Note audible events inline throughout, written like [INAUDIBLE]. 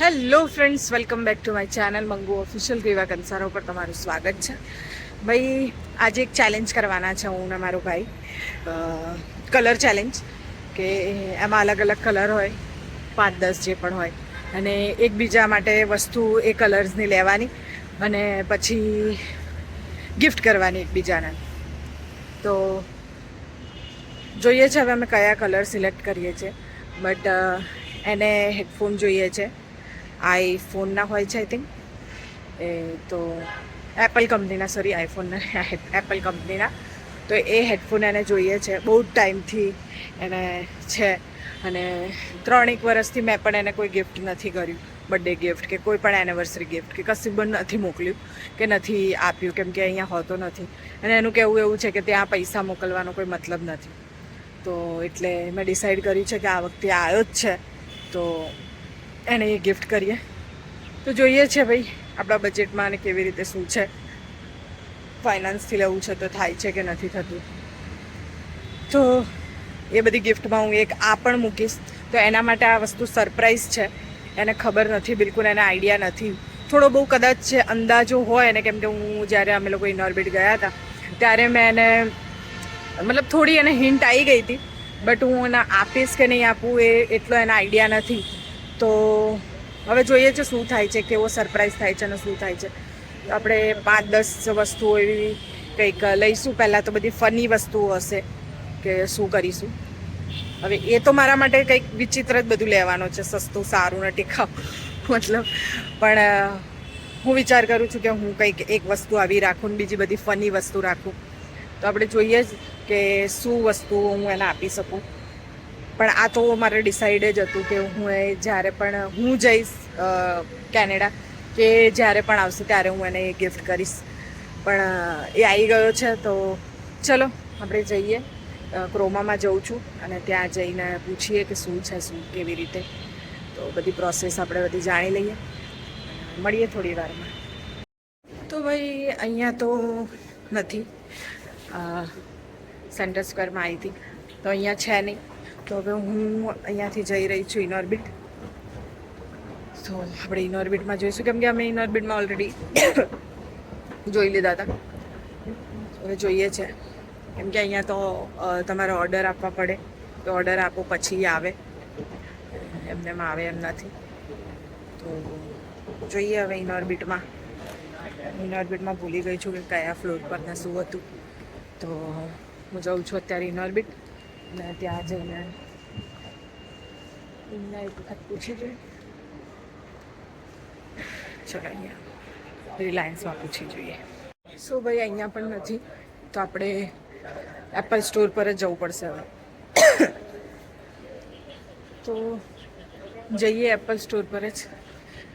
Hello friends, welcome back to my channel Mangu official Riva કંસારો પર તમારું સ્વાગત છે. ભાઈ, આજે એક ચેલેન્જ કરવાના છે હું ને મારો ભાઈ. કલર ચેલેન્જ કે એમાં અલગ અલગ કલર હોય, પાંચ દસ જે પણ હોય. અને એકબીજા માટે વસ્તુ એ કલર્સની લેવાની અને પછી ગિફ્ટ કરવાની એકબીજાને. તો જોઈએ છે હવે અમે કયા કલર સિલેક્ટ કરીએ છીએ. બટ એને હેડફોન જોઈએ છે. આઈફોનના હોય છે આઈ થિંક એ તો એપલ કંપનીના સોરી આઈફોનના એપલ કંપનીના તો એ હેડફોન એને જોઈએ છે, બહુ જ ટાઈમથી એને છે. અને ત્રણેક વર્ષથી મેં પણ એને કોઈ ગિફ્ટ નથી કર્યું. બર્થડે ગિફ્ટ કે કોઈ પણ એનિવર્સરી ગિફ્ટ કે કશું પણ નથી મોકલ્યું, કે નથી આપ્યું, કેમ કે અહીંયા હોતો નથી. અને એનું કહેવું એવું છે કે ત્યાં પૈસા મોકલવાનો કોઈ મતલબ નથી. તો એટલે મેં ડિસાઈડ કર્યું છે કે આ વખતે આવ્યો જ છે. તો એને એ ગિફ્ટ કરીએ. તો જોઈએ છે ભાઈ, આપણા બજેટમાં અને કેવી રીતે શું છે. ફાઇનાન્સથી લેવું છે તો થાય છે કે નથી થતું. તો એ બધી ગિફ્ટમાં હું એક આ પણ મૂકીશ. તો એના માટે આ વસ્તુ સરપ્રાઈઝ છે. એને ખબર નથી, બિલકુલ એને આઈડિયા નથી. થોડો બહુ કદાચ છે અંદાજો હોય એને કેમ કે હું જ્યારે અમે લોકો ઇનોર્બિટ ગયા હતા, ત્યારે મેં એને, મતલબ થોડી એને હિન્ટ આવી ગઈ હતી. બટ હું એને આપીશ કે નહીં આપું એ એટલો એના આઈડિયા નથી. તો હવે જોઈએ છે શું થાય છે, કેવો સરપ્રાઈઝ થાય છે અને શું થાય છે. આપણે પાંચ દસ વસ્તુઓ એવી કંઈક લઈશું, પહેલાં તો બધી ફની વસ્તુઓ હશે કે શું કરીશું. હવે એ તો મારા માટે કંઈક વિચિત્ર જ બધું લેવાનું છે, સસ્તું, સારું ને ટીકાઉ. મતલબ, પણ હું વિચાર કરું છું કે હું કંઈક એક વસ્તુ આવી રાખું ને બીજી બધી ફની વસ્તુ રાખું. તો આપણે જોઈએ જ કે શું વસ્તુ હું એને આપી શકું. પણ આ તો મારે ડિસાઈડ જ હતું કે હું એ જ્યારે પણ હું જઈશ કેનેડા, કે જ્યારે પણ આવશે ત્યારે હું એને ગિફ્ટ કરીશ. પણ, એ આવી ગયો છે તો ચલો, આપણે જઈએ. ક્રોમામાં જઉં છું અને ત્યાં જઈને પૂછીએ કે શું છે, શું કેવી રીતે. તો બધી પ્રોસેસ આપણે બધી જાણી લઈએ. મળીએ થોડી વારમાં. તો ભાઈ, અહીંયા તો નથી. સેન્ટર સ્ક્વેરમાં આવી હતી. તો અહીંયા છે નહીં. તો હવે હું અહીંયાથી જઈ રહી છું ઇનોર્બિટ તો આપણે ઇનોર્બિટમાં જોઈશું. કેમ કે અમે ઇનોર્બિટમાં ઓલરેડી જોઈ લીધા હતા. હવે જોઈએ છે. કેમ કે અહીંયા તો તમારો ઓર્ડર આપવા પડે. તો ઓર્ડર આપો પછી આવે. એમને આવે એમ નથી. તો જોઈએ હવે ઇનોર્બિટમાં ઇનોર્બિટમાં ભૂલી ગઈ છું કે કયા ફ્લોર પર ને શું હતું. તો હું જાઉં છું અત્યારે ઇનોર્બિટ અને ત્યાં જઈને એમને એક વખત પૂછી જોઈએ ચલો, અહીંયા રિલાયન્સમાં પૂછી જોઈએ. સો ભાઈ, અહીંયા પણ નથી. તો આપણે એપલ સ્ટોર પર જ જવું પડશે હવે. તો જઈએ એપલ સ્ટોર પર જ.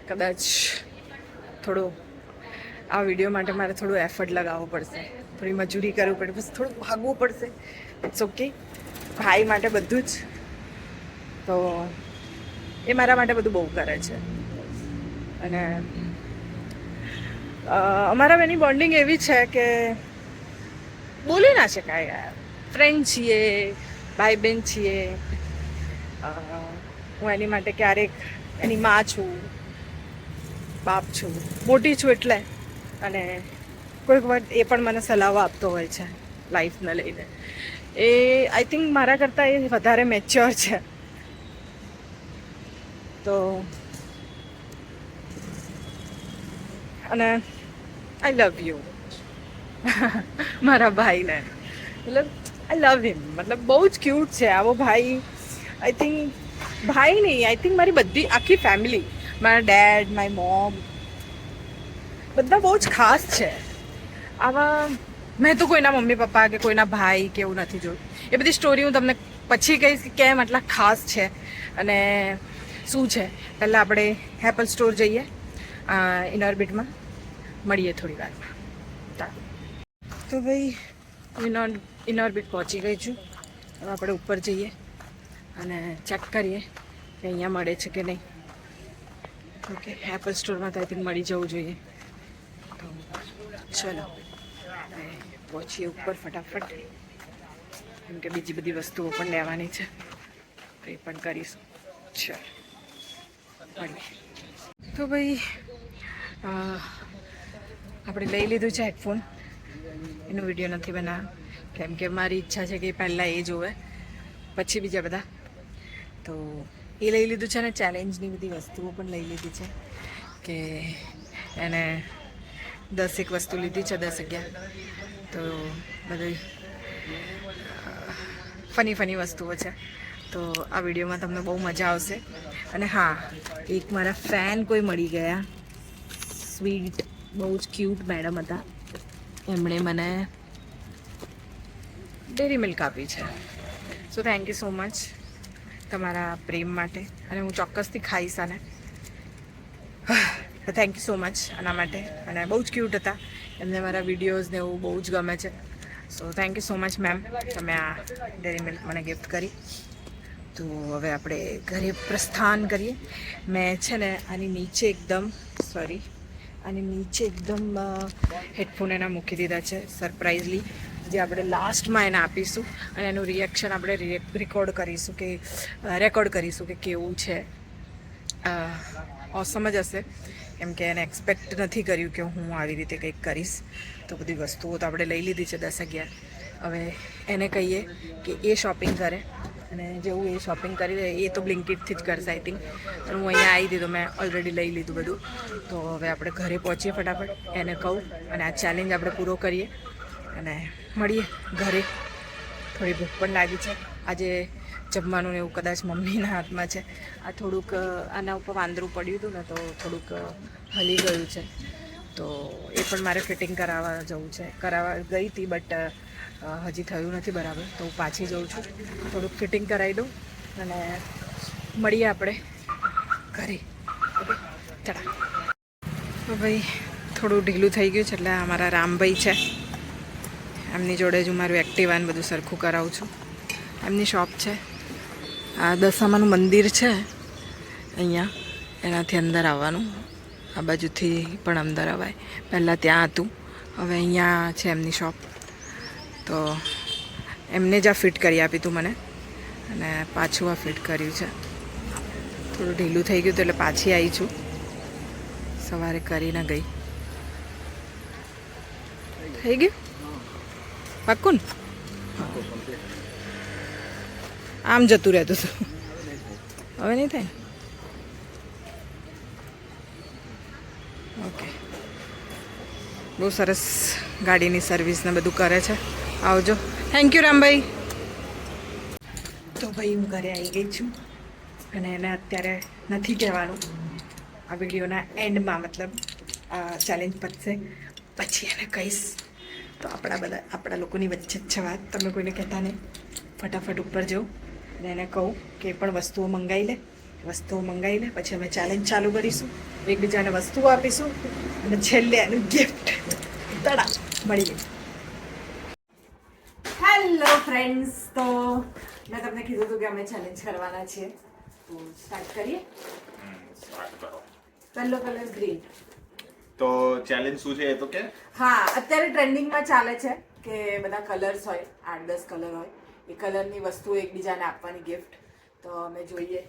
કદાચ થોડો આ વીડિયો માટે મારે થોડું એફર્ટ લગાવવો પડશે. થોડી મજૂરી કરવી પડે. બસ થોડું ભાગવું પડશે. ઇટ્સ ઓકે ભાઈ માટે બધું જ. તો એ મારા માટે બધું બહુ કરે છે. અને અમારા બેની બોન્ડિંગ એવી છે કે બોલી ના શકાય ફ્રેન્ડ છીએ ભાઈ બહેન છીએ હું એની માટે ક્યારેક એની માં છું, બાપ છું, મોટી છું એટલે. અને કોઈક વાર એ પણ મને સલાહો આપતો હોય છે લાઈફને લઈને. એ આઈ થિંક મારા કરતાં એ વધારે મેચ્યોર છે. તો, અને આઈ લવ યુ મારા ભાઈને. મતલબ આઈ લવ હિમ મતલબ બહુ જ ક્યુટ છે આવો ભાઈ. આઈ થિંક ભાઈ નહીં આઈ થિંક મારી બધી, આખી ફેમિલી મારા ડેડ માય મોમ બધા બહુ જ ખાસ છે. આવા મેં તો કોઈના મમ્મી પપ્પા કે કોઈના ભાઈ કે એવું નથી જોયું. એ બધી સ્ટોરી હું તમને પછી કહીશ કે કેમ આટલા ખાસ છે અને શું છે. પહેલાં આપણે હેપલ સ્ટોર જઈએ ઇનોર્બિટમાં મળીએ થોડી વારમાં. તો ભાઈ ઇનોર ઇનોર્બિટ પહોંચી ગઈ છું. હવે આપણે ઉપર જઈએ અને ચેક કરીએ કે અહીંયા મળે છે કે નહીં. ઓકે હેપલ સ્ટોરમાં તો આઈ થિંક મળી જવું જોઈએ. તો, ચલો. પહોંચીએ ઉપર ફટાફટ. કેમ કે બીજી બધી વસ્તુઓ પણ લેવાની છે. તો એ પણ કરીશું. ચાલ. તો ભાઈ આપણે લઈ લીધું છે હેડફોન. એનો વીડિયો નથી બનાવ્યો. કેમ કે મારી ઈચ્છા છે કે પહેલાં એ જોવે. પછી બીજા બધા. તો એ લઈ લીધું છે ને ચેલેન્જની બધી વસ્તુઓ પણ લઈ લીધી છે. કે એને દસેક વસ્તુ લીધી છે, દસ અગિયાર. તો બધી ફની ફની વસ્તુઓ છે. તો આ વિડીયોમાં તમને બહુ મજા આવશે. અને હા, એક મારા ફેન કોઈ મળી ગયા. સ્વીટ, બહુ જ ક્યુટ મેડમ હતા. એમણે મને ડેરી મિલ્ક આપી છે. So thank you so much તમારા પ્રેમ માટે. અને હું ચોક્કસથી ખાઈશ આને. થેન્ક યુ સો મચ આના માટે. અને બહુ જ ક્યુટ હતા. એમને મારા વિડીયોઝને એવું બહુ જ ગમે છે. So thank you so much ma'am તમે આ ડેરી મિલ્ક મને ગિફ્ટ કરી. તો હવે આપણે ઘરે પ્રસ્થાન કરીએ. મેં છે ને આની નીચે એકદમ સોરી આની નીચે એકદમ હેડફોન એના મૂકી દીધા છે સરપ્રાઇઝલી જે આપણે લાસ્ટમાં એને આપીશું અને એનું રિએક્શન આપણે રેકોર્ડ કરીશું કે રેકોર્ડ કરીશું કે કેવું છે. ઓસમ જ હશે. કેમ કે એને એક્સપેક્ટ નથી કર્યું કે હું આવી રીતે કંઈક કરીશ. તો બધી વસ્તુઓ તો આપણે લઈ લીધી છે દસ અગિયાર. હવે એને કહીએ કે એ શોપિંગ કરે. અને જેવું એ શોપિંગ કરી દે એ તો બ્લિંકિટથી જ કરશે આઈ થિંક પણ હું અહીંયા આવી દીધું, મેં ઓલરેડી લઈ લીધું બધું. તો હવે આપણે ઘરે પહોંચીએ ફટાફટ. એને કહું અને આ ચેલેન્જ આપણે પૂરો કરીએ. અને મળીએ ઘરે. થોડી ભૂખ પણ લાગી છે. આજે જમવાનું એવું કદાચ મમ્મીના હાથમાં છે. આ થોડુંક આના ઉપર વાંદરું પડ્યું હતું ને તો થોડુંક હલી ગયું છે. તો એ પણ મારે ફિટિંગ કરાવવા જવું છે. કરાવવા ગઈ હતી, બટ હજી થયું નથી બરાબર. તો હું પાછી જઉં છું. થોડુંક ફિટિંગ કરાવી દઉં અને મળીએ આપણે ઘરે. ઓકે? તો ભાઈ, થોડું ઢીલું થઈ ગયું છે એટલે આ મારા રામભાઈ છે. એમની જોડે જ હું મારું એક્ટિવા ને બધું સરખું કરાવું છું. એમની શોપ છે. આ દશામાનું મંદિર છે. અહીંયા. એનાથી અંદર આવવાનું. આ બાજુથી પણ અંદર અવાય. પહેલાં ત્યાં હતું. હવે અહીંયા છે એમની શોપ. તો એમને જ આ ફિટ કરી આપી તું મને. અને પાછું આ ફિટ કર્યું છે. થોડું ઢીલું થઈ ગયું હતું એટલે પાછી આવી છું. સવારે કરીને ગઈ. થઈ ગયું? પાક્કું ને? આમ જતું રહેતું હતું. હવે નહીં થાય ઓકે બહુ સરસ ગાડીની સર્વિસ ને બધું કરે છે. આવજો. થેન્ક યુ રામભાઈ. તો ભાઈ, હું ઘરે આવી ગઈ છું અને એને અત્યારે નથી કહેવાનું. આ વિડીયોના એન્ડમાં મતલબ, આ ચેલેન્જ પતશે. પછી એને કહીશ. તો આપણા બધા, આપણા લોકોની વચ્ચે જ છે વાત. તમે કોઈને કહેતા નહીં. ફટાફટ ઉપર જાઉં અને એને કહું કે એ પણ વસ્તુઓ મંગાવી લે વસ્તુઓ મંગાવી લે પછી અમે ચેલેન્જ ચાલુ કરીશું. એકબીજાને વસ્તુઓ આપીશું અને છેલ્લે એનું ગિફ્ટ તડા મળીએ. હેલો ફ્રેન્ડ્સ તો મેં તમને કીધું હતું કે અમે ચેલેન્જ કરવાના છીએ. તો સ્ટાર્ટ કરીએ. સ્ટાર્ટ કરો. પહેલો કલર ગ્રીન તો ચેલેન્જ શું છે એ તો કે? હા અત્યારે ટ્રેન્ડિંગમાં ચાલે છે કે બધા કલર્સ હોય આઠ દસ કલર હોય. એ કલરની વસ્તુ એકબીજાને આપવાની ગિફ્ટ તો અમે જોઈએ.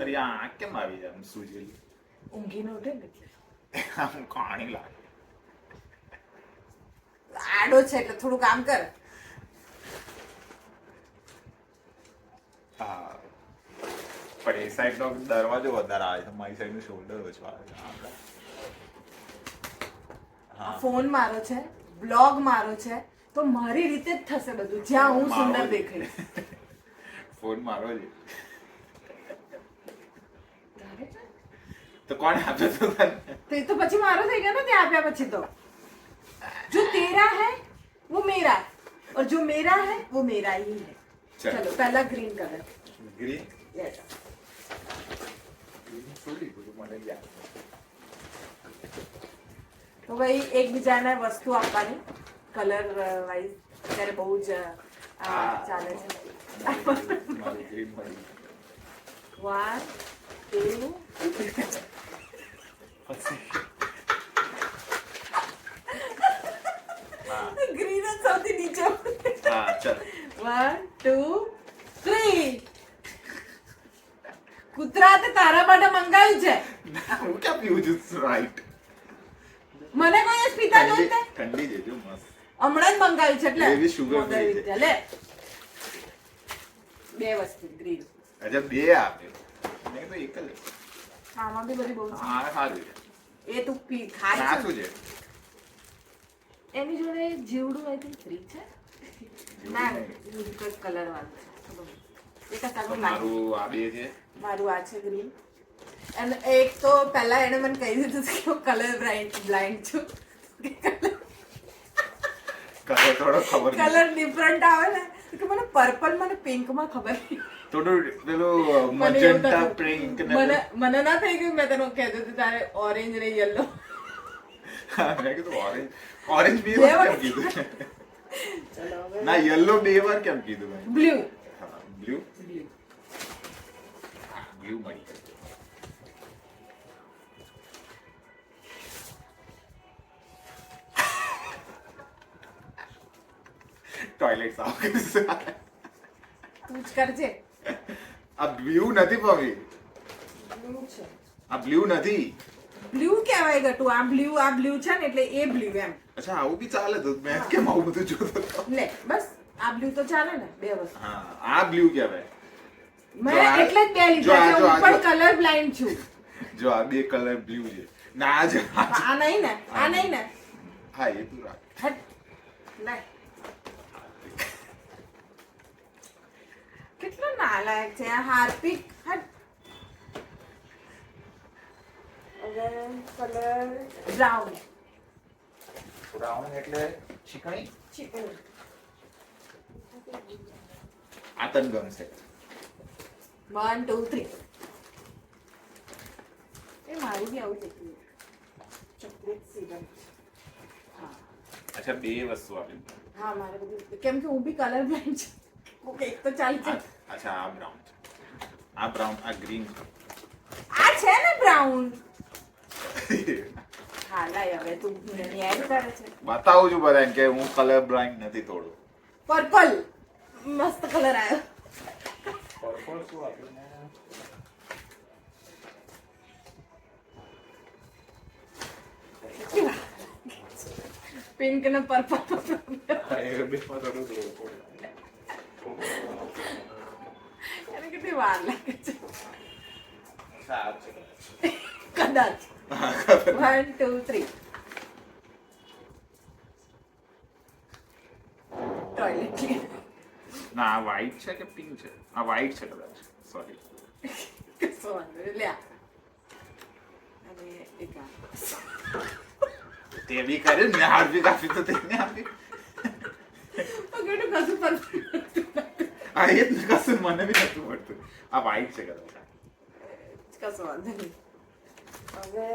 અરે આ કેમ આવી જાય આમ સૂજેલી ઊંઘીને ઉઠે ને એટલે. આમ કાણી લાગે. આડો છે એટલે થોડું કામ કર. હા. પણ એ સાઈડ નો દરવાજો વધારે આવે છે. મારી સાઈડનું શોલ્ડર ઓછું આવે છે. આપણે ફોન મારો છે. બ્લોગ મારો છે. તો મારી રીતે જ થશે બધું જ્યાં હું સુંદર મારો જ. દેખાઈશ ફોન મારો છે તો કોણે આપ્યો તો તને તો એ તો પછી મારો થઈ ગયો ને ત્યાં આપ્યા પછી તો જો તેરા है वो मेरा और जो मेरा है वो मेरा ही है चलो। चलो पहला green colour green Yes. Green શું લીધું તું મને યાદ તો ભાઈ એકબીજાને વસ્તુ આપવાની કલર વાઇઝ અત્યારે બહુ જ ચાલે છે. મળી ટુ ગ્રીન જ સૌથી નીચે વન ટુ થ્રી કૂતરા તે તારા માટે મંગાવ્યું છે. હું ક્યાં પીવું છું? રાઈટ મને કોઈ દિવસ પીતા જોઈ ઠંડી દેજો મસ્ત. હમણાં જ મંગાવ્યું છે એટલે. એવી મંગાવી છે. લે. બે વસ્તુ ગ્રીન અચ્છા બે આપે. મેં તો એક જ આમાં બી બધી બહુ છે. આ સારું છે. એ તું પી ખાય છે? છે? એની જોડે જીવડું આઈ થિંક ફ્રી છે. ના કોઈ કલર વાળું છે. એક આ મારું આ બે છે. મારું આ છે ગ્રીન અને એક તો પહેલા એને મને કહી દીધું કે હું કલર બ્લાઇન્ડ બ્લાઇન્ડ છું. કલર થોડો ખબર કલર ડિફરન્ટ આવે ને કે મને પર્પલ મને પિંકમાં ખબર થોડું પેલું મજન્ટા પિંક મને મને ના થઈ ગયું મેં તને કહેતો હતું તારે ઓરેન્જ ને યલો મેં કીધું ઓરેન્જ ઓરેન્જ બે વાર? કેમ કીધું? ના યલો બે વાર કેમ કીધું મેં? બ્લુ બ્લુ બ્લુ મળી ટોયલેટ સાફ કરીશ તું જ કરજે. આ બ્લુ નથી પવી બ્લુ છે. આ બ્લુ નથી. બ્લુ કહેવાય ગટુ. આ બ્લુ આ બ્લુ છે ને એટલે એ બ્લુ એમ. અચ્છા આવું બી ચાલે તો. મેં કેમ આવું બધું જોતો લે બસ. આ બ્લુ તો ચાલે ને બે વસ્તુ. હા આ બ્લુ કહેવાય. મેં એટલે જ બે લીધા હું પણ કલર બ્લાઇન્ડ છું. જો આ બે કલર બ્લુ છે. ના આ જો આ નહીં ને આ નહીં ને. હા એ તું રાખ. હટ. લે કેટલો નાલાયક છે હાર્પિક કલર બ્રાઉન બ્રાઉન એટલે ચીકણી? ચીકુ આ તન ગમશે વન ટુ થ્રી એ મારું બી આવું ચોકલેટ સીઝન હા. અચ્છા બે વસ્તુ આપી. હા મારે બધું કેમ કે હું બી કલર બ્લાઇન્ડ છું. ઓકે તો ચાલશે આ- અચ્છા આ બ્રાઉન આ બ્રાઉન આ ગ્રીન આ છે ને બ્રાઉન હા લાય હવે તું મને એડ કરે છે. બતાવું છું બધાને કે હું કલર બ્લાઇન્ડ નથી થોડું પર્પલ મસ્ત કલર આવ્યો પર્પલ શું આપ્યું પિંક ને પર્પલ એ બેમાં થોડું જોવું પડે. એને કેટલી વાર લાગે છે. કદાચ વન ટુ થ્રી ટોયલેટ ના આ white છે કે પિંક છે આ white છે કદાચ સોરી કશો વાંધો લ્યા અને એક આ તે બી ને આપી તો તેને આપી પકડ્યું કશું પર્પલ આ એ જ ને કશું મને બી નતું પડતું આ white છે કદાચ કશો વાંધો નહીં હવે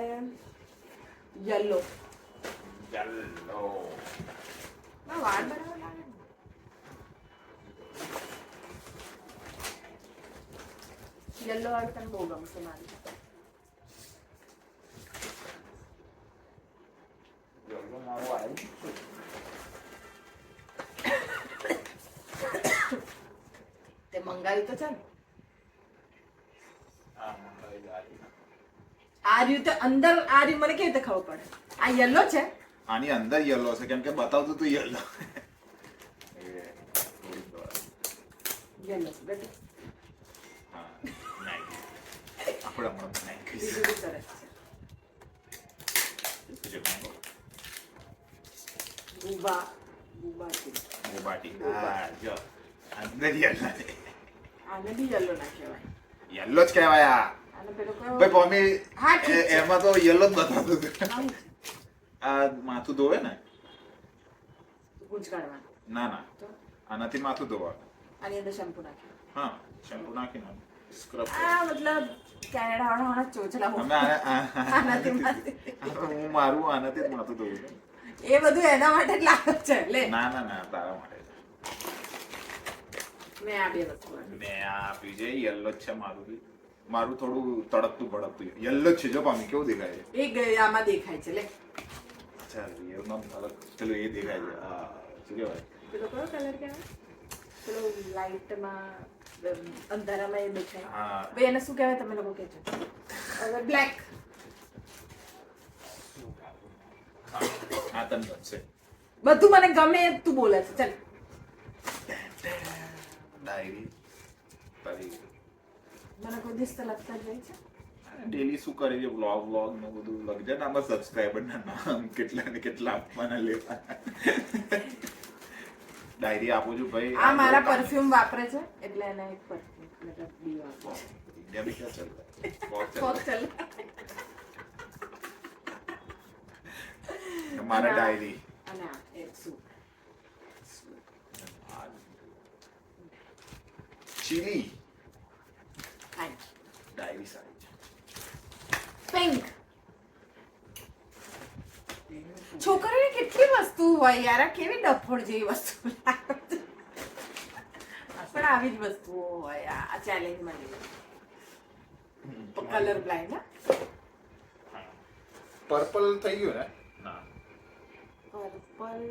મંગાવી તો છે ને હા મંગાવી ગાડી આ રહ્યું તો અંદર આર્યું મને કેવી રીતે ખબર પડે? આ યલો છે? આની અંદર યલો છે કેમ કે બતાવતું તું યલો યલો બેટા. આપણે હમણાં બી સરસ ગુબા ગુબા છે મોબાટી હા જો. અંદર યલો છે. આને બી યલો ના કહેવાય યલો જ કહેવાય આ ભાઈ છે. એમાં તો યલો જ બતાવતું. આ માથું ધોવે ને ના ના આનાથી માથું ધોવાનું આની અંદર શેમ્પુ નાખ્યું હા શેમ્પુ નાખીને સ્ક્રબ આ મતલબ કેનેડા વાળા ચોચલા અમે આનાથી હું મારું આનાથી જ માથું ધોવું એ બધું એના માટે જ લાગે છે લે ના ના ના તારા માટે મેં આ બે વસ્તુ મેં આપ્યું છે યલો છે મારું બી. મારું થોડું તડકતું ભડકતું યલો છે જો પામી કેવું દેખાય છે? એ ગયામાં દેખાય છે લે. અચ્છા યલોમાં ભડક ચલો એ દેખાય છે. હા શું કહેવાય? પેલો કયો કલર કહેવાય? પેલો લાઈટમાં અંધારામાં એ દેખાય. હા. ભાઈ એને શું કહેવાય તમે લોકો કહેજો. હવે બ્લેક. આ તમને ગમશે બધું મને ગમે તું બોલે છે. ચાલ. ડાયરી કરી મને કોઈ દિવસ તો લગતા જ છે. ડેલી શું કરે છે વ્લોગ વ્લોગ ને બધું લખજે ને આમાં સબસ્ક્રાઈબર ના નામ કેટલા ને કેટલા આપવાના લેવા ડાયરી આપું છું ભાઈ. આ મારા પરફ્યુમ વાપરે છે એટલે એના એક પરફ્યુમ મતલબ ડી વાપરે ઇન્ડિયા ભી મારા ડાયરી. અને એક શું ચીલી ડાયરી સારી છે પિંક છોકરીઓની કેટલી વસ્તુ હોય યાર આ કેવી ડફોડ જેવી વસ્તુ પણ આવી જ વસ્તુઓ હોય આ ચેલેન્જ મળી કલર બ્લાઇન્ડ પર્પલ થઈ ગયું ને? પર્પલ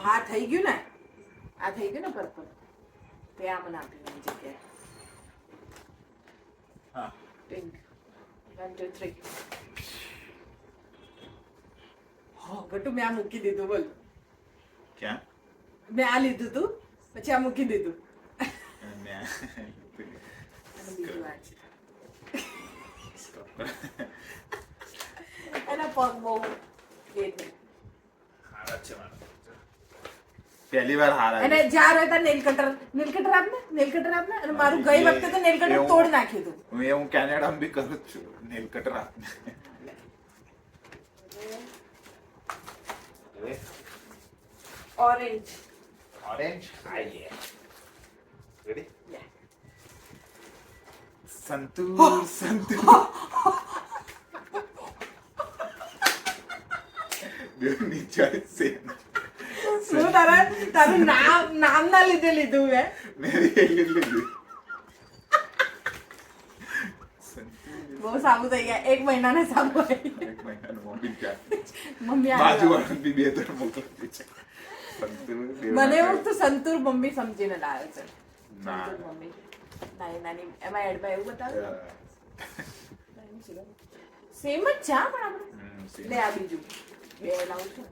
હા થઈ ગયું ને? આ થઈ ગયું ને પર્પલ તે આ મને જગ્યાએ હા પિંક વન ટુ થ્રી હા ગટુ મેં આ મૂકી દીધું બોલ ક્યાં મેં આ લીધું તું પછી આ મૂકી દીધું એના પગ બહુ એ છે મારા. પહેલી વાર હારા અને જ્યાં રહે ત્યાં નેલ કટર નેલ કટર આપને? નેલ કટર આપ અને મારું ગઈ વખતે તો નેલ કટર તોડ નાખ્યું હતું. હું એ હું કેનેડા બી કરું જ છું નેલ કટર આપને. ઓરેન્જ ઓરેન્જ આઈએ રેડી સંતૂર સંતૂર બેવની ચોઈસ સેમ શું તારા તારું નામ નામ ના લીધે લીધું મેં બહુ સાબુ થઈ ગયા એક મહિનાને સાબુ એક મહિનાનું મમ્મી બાજુ વાળી બે ત્રણ મોકલી છે મને એવું તો સંતુર મમ્મી સમજીને લાવે છે ના મમ્મી નાની નાની એમાં એડમાં એવું બતાવ્યું સેમ જ છે પણ આપણે લે આ બીજું બે લાવું છું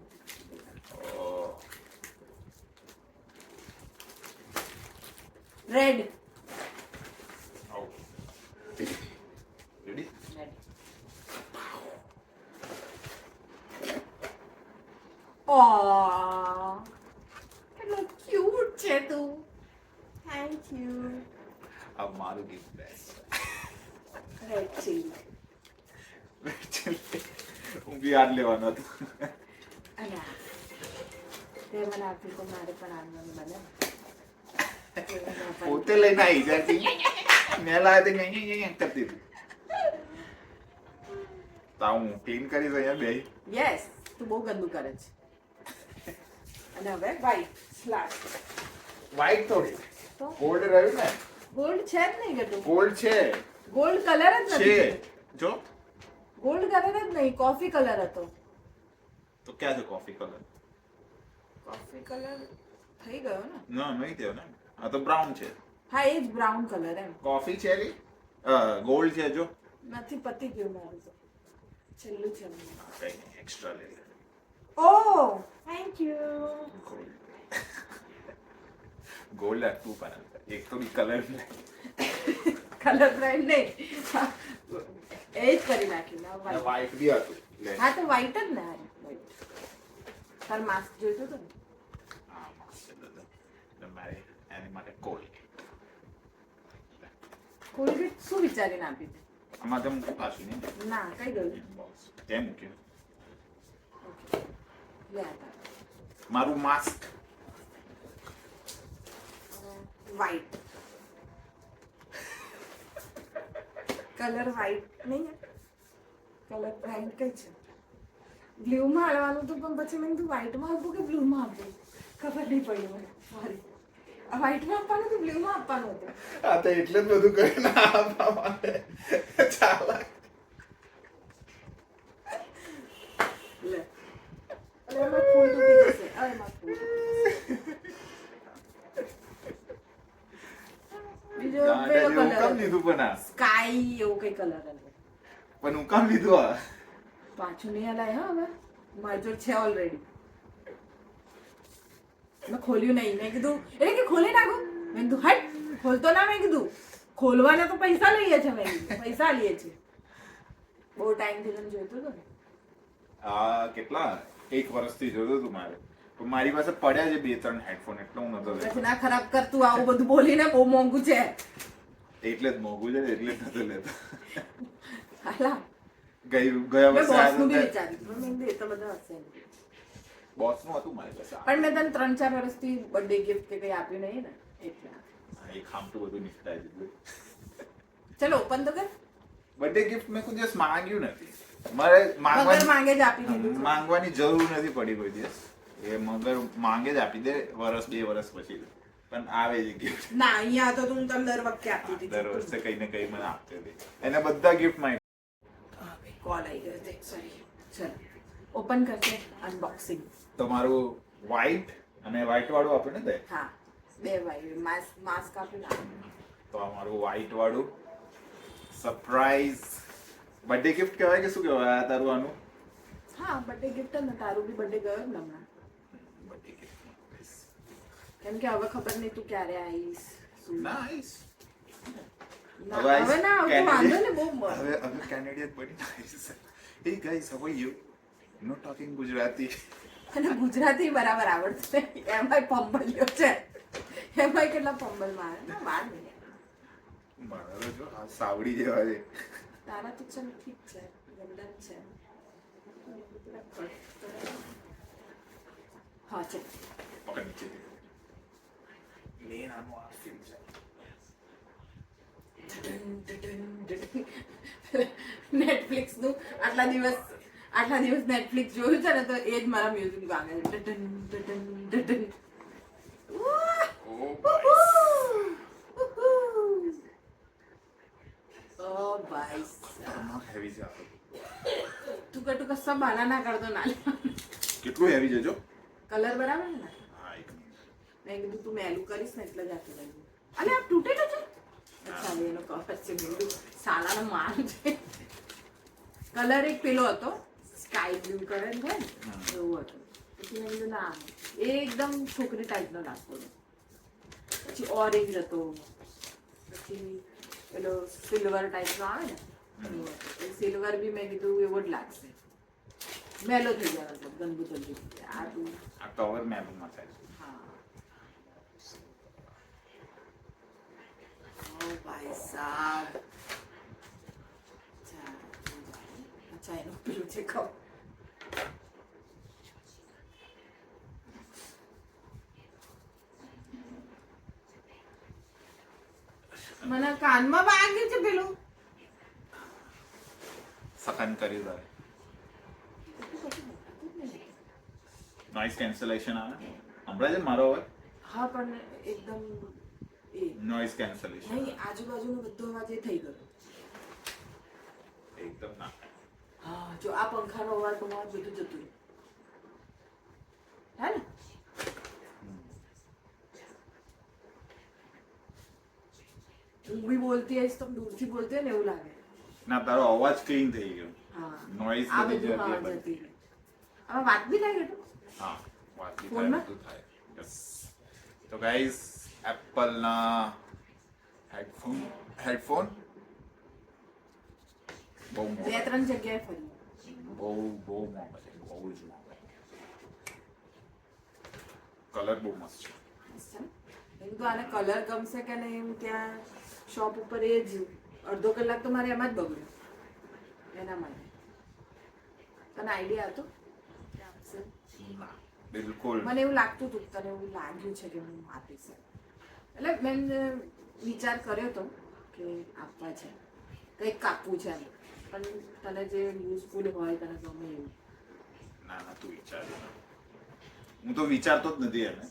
રેડ. Ready? ઓ કેટલો ક્યુટ છે તું થેન્ક યુ આ મારું બેસ્ટ રેડ ચીલી હું બી આજ લેવાનો હતો અને તે મને આપ્યું તો મારે પણ આનંદ બને પોતે લઈને આવી જાય મેં લાવ્યા તે કરતી હતી તો હું ક્લીન કરીશ અહીંયા બે યસ તું બહુ ગંદુ કરે છે અને હવે વ્હાઈટ સ્લાશ વ્હાઈટ થોડી ગોલ્ડ રહ્યું ને ગોલ્ડ છે જ નહીં ગટુ ગોલ્ડ છે ગોલ્ડ કલર જ છે નથી જો ગોલ્ડ કલર જ નહીં કોફી કલર હતો તો ક્યાં છે કોફી કલર કોફી કલર થઈ ગયો ને ના નહીં થયો ને આ તો બ્રાઉન છે. હા એ જ બ્રાઉન કલર એમ. કોફી છે લી ગોલ્ડ છે જો. નથી પતી ગયું મારું તો. છેલ્લું છે કઈ એક્સ્ટ્રા લઈ લે. ઓ થેન્ક યુ ગોલ્ડ આટલું પણ એક તો બી કલર કલર બ્રાઇડ નહીં. એ જ કરી નાખ્યું. વ્હાઈટ બી હતું. હા તો વ્હાઈટ જ ને. તાર માસ્ક જોઈતો હતું ને હા મસ્ત છે દાદા એટલે મારે એની માટે કોલ્ડ કોલગેટ શું વિચારીને આપી છે આમાં તો મૂકું પાછું નહીં ના કઈ દઉં ત્યાં મૂક્યું મારું માસ્ક વ્હાઈટ કલર વ્હાઈટ નહીં કલર બ્રાઇટ કઈ છે બ્લુમાં હાલવાનું હતું પણ પછી મેં કીધું વ્હાઈટમાં આપવું કે બ્લુમાં આપવું ખબર નહીં પડી મને સોરી વ્હાઈટમાં આપવાનું હતું બ્લુમાં આપવાનું હતું? આ તો એટલે જ બધું કરીને આપવા માટે. ચાલ. લે. અરે એમાં ફૂલ તૂટી જશે. અરે એમાં ફૂલ બીજો પેલો હું કામ લીધું પણ આ. સ્કાય એવો કઈ કલર હતો પણ હું કામ લીધું આ. પાછું નહીં હલાય હા હવે. મારી જોડે છે ઓલરેડી મેં ખોલ્યું નહીં. મેં કીધું એટલે કે ખોલી નાખું. મેં કીધું હટ ખોલતો ના મેં કીધું. ખોલવાના તો પૈસા લઈએ છે મેં પૈસા લઈએ છે બહુ ટાઈમથી તને જોઈતું હતું ને? આ કેટલા? એક વર્ષથી જોતું હતું મારે. પણ મારી પાસે પડ્યા છે બે ત્રણ હેડફોન એટલે હું નતો લેતો. ના ખરાબ કરતું આવું બધું બોલીને બહુ મોંઘું છે. એટલે જ મોંઘું છે એટલે જ નતો લેતો. હાલા. ગઈ ગયા વર્ષે આ બધા હશે બોસનું હતું મારી પાસે પણ મેં તને ત્રણ ચાર વર્ષથી બર્થડે ગિફ્ટ કે કઈ આપ્યું નહીં ને એટલે એ ખામટું બધું નીકળાય દીધું ચલો ઓપન તો કર. બર્થડે ગિફ્ટ મેં કોઈ દિવસ માંગ્યું નથી. મારે માંગવાની માંગે જ આપી દીધું માંગવાની જરૂર નથી પડી કોઈ દિવસ. એ મગર માંગે જ આપી દે વર્ષ બે વર્ષ પછી. પણ આવે જ ગિફ્ટ ના અહીંયા તો તું તમને દર વખતે આપતી હતી દર વર્ષે કઈ ને કઈ મને આપતી હતી એને બધા ગિફ્ટમાં કોલ આવી ગયો છે સોરી ચલો ઓપન કરશે અનબોક્સિંગ તમારું વ્હાઈટ અને વ્હાઈટ વાળું આપણે ને હા બે વાય માસ્ક માસ્ક આપ્યું ના તો અમારું મારું વ્હાઈટ વાળું. સરપ્રાઈઝ બર્થડે ગિફ્ટ કહેવાય કે શું કહેવાય તારું આનું? હા બર્થડે ગિફ્ટ ને તારું બી બર્થડે ગયો ને હમણાં. બર્થડે ગિફ્ટ કેમ કે હવે ખબર નહીં તું ક્યારે આવીશ શું. નાઈસ હવે ના આવતું વાંધો ને બહુ હવે હવે કેનેડિયન બની hey guys how are you no talking Gujarati. અને ગુજરાતી બરાબર આવડતું નહીં. એમાંય પંબલ્યો છે. એમાંય કેટલા પંબલ મારે ના વાર નહીં મારા જો આ સાવડી જેવા છે. તારા તો ચલ ઠીક છે. ગંડન છે. હા છે પકડ નીચે. મેન આનું આ ફીલ છે. નેટફ્લિક્સનું આટલા દિવસ આટલા દિવસ નેટફ્લિક્સ જોયું છે ને તો એ જ મારા મ્યુઝિક વાગે છે. ટટન, ટટન, કરતો ના કેટલું હેવી છે જો? કલર બરાબર ને? મેં કીધું તું મેલું કરીશ ને એટલે જ આટલું લાગ્યું અલે આ તૂટેલું છે? અચ્છા એનો કવર છે મેં કીધું. સાલાનો માલ છે. કલર એક પેલો હતો. સ્કાય બ્લુ કરે ને કોઈ એવું હતું પછી મેં કીધું ના એ એકદમ છોકરી ટાઈપનો લાગતો હતો પછી ઓરેન્જ હતો પછી પેલો સિલ્વર ટાઈપનો આવે ને એ સિલ્વર બી મેં કીધું એવો જ લાગશે મેલો થઈ જાય મતલબ ગંદુ જલ્દી આ તું આ કવર મેલો માં થાય હા ઓ ભાઈ સાહેબ Zajedno pijete મને કાનમાં વાગ્યું છે પેલું સખન કરી દે નોઈસ કેન્સલેશન આવે હમણાં જ મારો અવાજ હા પણ એકદમ નોઈસ કેન્સલેશન નહીં આજુબાજુનો બધો અવાજ એ થઈ ગયો એકદમ ના હા જો આ પંખાનો અવાજ તો બધું જતું જતું હે ને? હું બી બોલતી હઈશ તમે દૂરથી બોલતી ને એવું લાગે. ના તારો અવાજ ક્લીન થઈ ગયો. બધું હા જતી. હવે વાત બી થાય કેટલું હા વાત બી થાય બધું થાય. યસ તો ગાઈઝ એપલના હેડફોન હેડફોન બહુ બે ત્રણ જગ્યાએ ફરી. બહુ બહુ મોંઘા છે. બહુ જ મોંઘા કલર બહુ મસ્ત છે. એમ તો આને કલર ગમશે કે નહીં હું ત્યાં શોપ ઉપર એ જ. અડધો કલાક તો મારે એમાં જ બગડ્યો એના માટે. તને આઈડિયા હતો? આવશે? બિલકુલ. મને એવું લાગતું હતું તને એવું લાગ્યું છે કે હું આપીશ એટલે મેં વિચાર કર્યો હતો કે આપવા છે. કંઈક કાપવું છે એમ. પણ તને જે યુઝફુલ હોય તને ગમે એવું ના ના તું વિચાર હું તો વિચારતો જ નથી એને.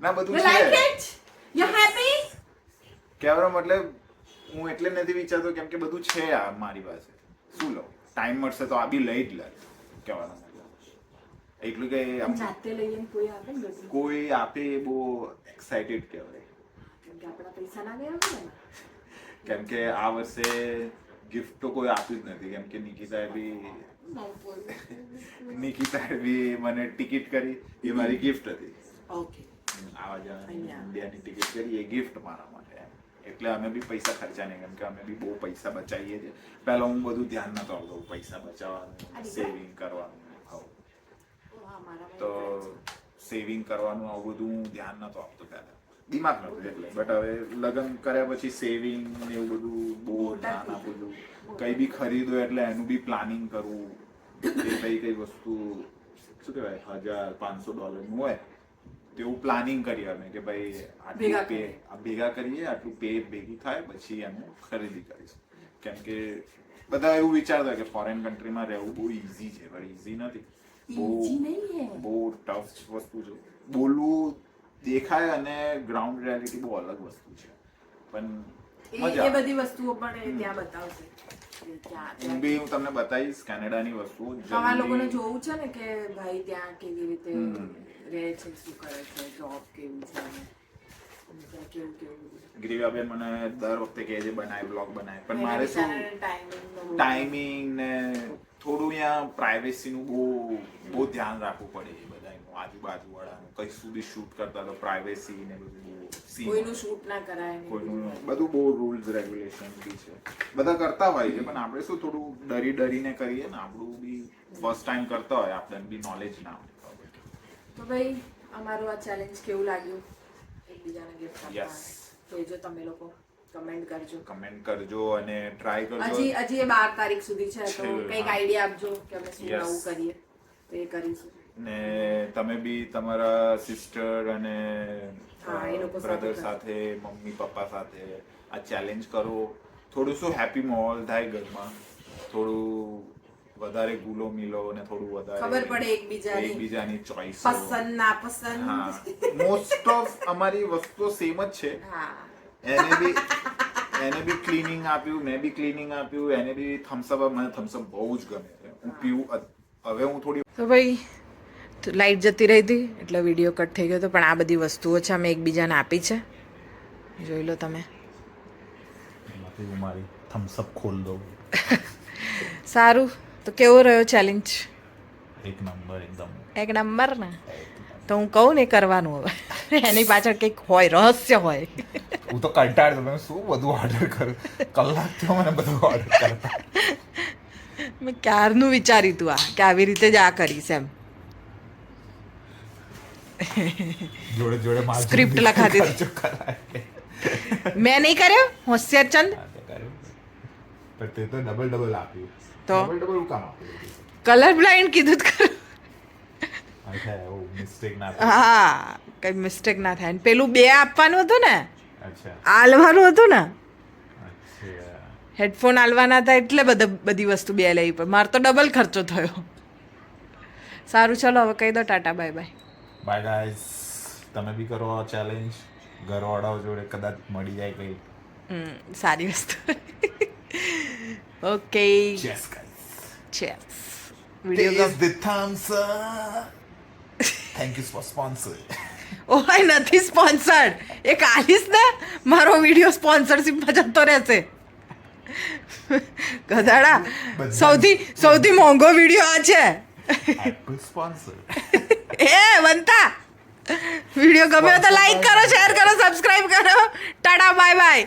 ના બધું છે. You happy? કહેવાનો મતલબ હું એટલે નથી વિચારતો કેમ કે બધું છે આ મારી પાસે. શું લઉં? ટાઈમ મળશે તો આ બી લઈ જ લે. કહેવાનો એટલું કે જાતે લઈને કોઈ આપે કોઈ આપે એ બહુ એક્સાઇટેડ કહેવાય. કેમ કે આપણા પૈસા ના ગયા હોય ને? કેમ કે આ વર્ષે ગિફ્ટ તો કોઈ આપ્યું જ નથી. કેમ કે નિકિતાએ બી નિકિતાએ બી મને ટિકિટ કરી. એ મારી ગિફ્ટ હતી. ઓકે. આવા જવાની ઇન્ડિયાની ટિકિટ કરી. એ ગિફ્ટ મારા માટે એટલે અમે બી પૈસા ખર્ચા નહીં. કેમ કે અમે બી બહુ પૈસા બચાવીએ છીએ. પહેલા હું બધું ધ્યાન નતો આવતો પૈસા બચાવવાનું સેવિંગ કરવાનું તો સેવિંગ કરવાનું આવું બધું હું ધ્યાન નતો આપતો પહેલા. દિમાગ નતું એટલે. બટ હવે લગ્ન કર્યા પછી સેવિંગ ને એવું બધું બહુ ધ્યાન આપું છું. કઈ બી ખરીદો એટલે એનું બી પ્લાનિંગ કરવું કે કઈ કઈ વસ્તુ શું કહેવાય હજાર પાંચસો ડોલરનું હોય તેવું પ્લાનિંગ કરીએ અમે કે ભાઈ આટલું પે ભેગા કરીએ આટલું પે ભેગી થાય પછી એનું ખરીદી કરીશું. કેમ કે બધા એવું વિચારતા કે ફોરેન કન્ટ્રીમાં રહેવું બહુ ઈઝી છે પણ ઇઝી નથી. બહુ બહુ ટફ વસ્તુ છે. બોલવું દેખાય અને ગ્રાઉન્ડ રિયાલિટી બહુ અલગ વસ્તુ છે. પણ એ બધી વસ્તુઓ પણ ત્યાં બતાવશે. હું બી હું તમને બતાવીશ કેનેડાની વસ્તુ તમારા લોકોને જોવું છે ને કે ભાઈ ત્યાં કેવી રીતે રહે છે શું કરે છે જોબ કેવું છે અને ત્યાં કેવું કેવું ગ્રીવાબેન મને દર વખતે કહે છે બનાય બ્લોગ બનાય. પણ મારે શું ટાઈમિંગ ટાઈમિંગ ને થોડું અહીંયા પ્રાઇવેસીનું બહુ બહુ ધ્યાન રાખવું પડે એ બધાનું આજુબાજુ વાળાનું. કઈ સુધી શૂટ કરતા તો પ્રાઇવેસી ને બધું કોઈનું શૂટ ના કરાય કોઈનું બધું બહુ રૂલ્સ રેગ્યુલેશન બી છે. બધા કરતા હોય છે પણ આપણે શું થોડું ડરી ડરીને કરીએ ને આપણું બી ફર્સ્ટ ટાઈમ કરતા હોય આપણને બી નોલેજ ના હોય. તો ભાઈ અમારું આ ચેલેન્જ કેવું લાગ્યું? એકબીજાને ગિફ્ટ આપવા. Yes. કહેજો તમે લોકો. કમેન્ટ કરજો. કમેન્ટ કરજો અને ટ્રાય કરજો. હજી હજી એ બાર તારીખ સુધી છે તો કંઈક આઈડિયા આપજો કે અમે શું નવું કરીએ. તો એ કરીશું. ને તમે બી તમારા સિસ્ટર અને બ્રધર સાથે મમ્મી પપ્પા સાથે આ ચેલેન્જ કરો. થોડું શું હેપી માહોલ થાય ઘરમાં? થોડું વધારે ગુલો મિલો અને થોડું વધારે ખબર પડે એકબીજાની. એકબીજાની ચોઈસ પસંદ ના હા. પસંદ મોસ્ટ ઓફ અમારી વસ્તુ સેમ જ છે. હા. એને બી એને બી ક્લીનિંગ આપ્યું મેં બી ક્લીનિંગ આપ્યું એને બી થમ્સઅપ મને થમ્સઅપ બહુ જ ગમે છે. હું પીવું હવે હું થોડી તો ભાઈ લાઈટ જતી રહી હતી એટલે વીડિયો કટ થઈ ગયો હતો પણ આ બધી વસ્તુઓ છે અમે એકબીજાને આપી છે. જોઈ લો તમે. મારી થમ્સઅપ ખોલ [LAUGHS] સારું તો કેવો રહ્યો ચેલેન્જ એક નંબર એકદમ. એક નંબર ને? તો હું કહું ને કરવાનું હવે. [LAUGHS] એની પાછળ કંઈક હોય રહસ્ય હોય. [LAUGHS] હું તો કંટાળ તમે શું બધું ઓર્ડર કરું? કલાક થયો મને બધું ઓર્ડર કરતા. મેં ક્યારનું વિચાર્યું તું આ કે આવી રીતે જ આ કરીશ એમ. જોડે જોડે Script લખાતી હતી. મેં નહીં કર્યો? હોશિયાર ચંદ? પણ તે તો ડબલ ડબલ આપ્યું. તો? ડબલ ડબલ હું કામ આપ્યું? કલર બ્લાઇન્ડ કીધું જ હા કઈ મિસ્ટેક ના થાય. પેલું બે આપવાનું હતું ને? આલવાનું હતું ને? હેડફોન આલવાના હતા એટલે બધા બધી વસ્તુ બે લઈ પડે મારે તો ડબલ ખર્ચો થયો. સારું ચલો હવે કહી દો tata bye bye. Bye guys તમે બી કરો આ ચેલેન્જ ઘરવાળાઓ જોડે કદાચ મળી જાય કઈ. હમ, સારી વસ્તુ. Okay chess chess video gum the thumbs thank you for sponsor. ઓય નથી સ્પોન્સર્ડ એ કાલીસ ને? મારો વીડિયો સ્પોન્સરશિપમાં જતો રહેશે. ગધાડા સૌથી સૌથી મોંઘો વીડિયો આ છે. Apple સ્પોન્સર [LAUGHS] એ બનતા વીડિયો ગમ્યો તો લાઈક કરો શેર કરો સબસ્ક્રાઇબ કરો. Tata bye by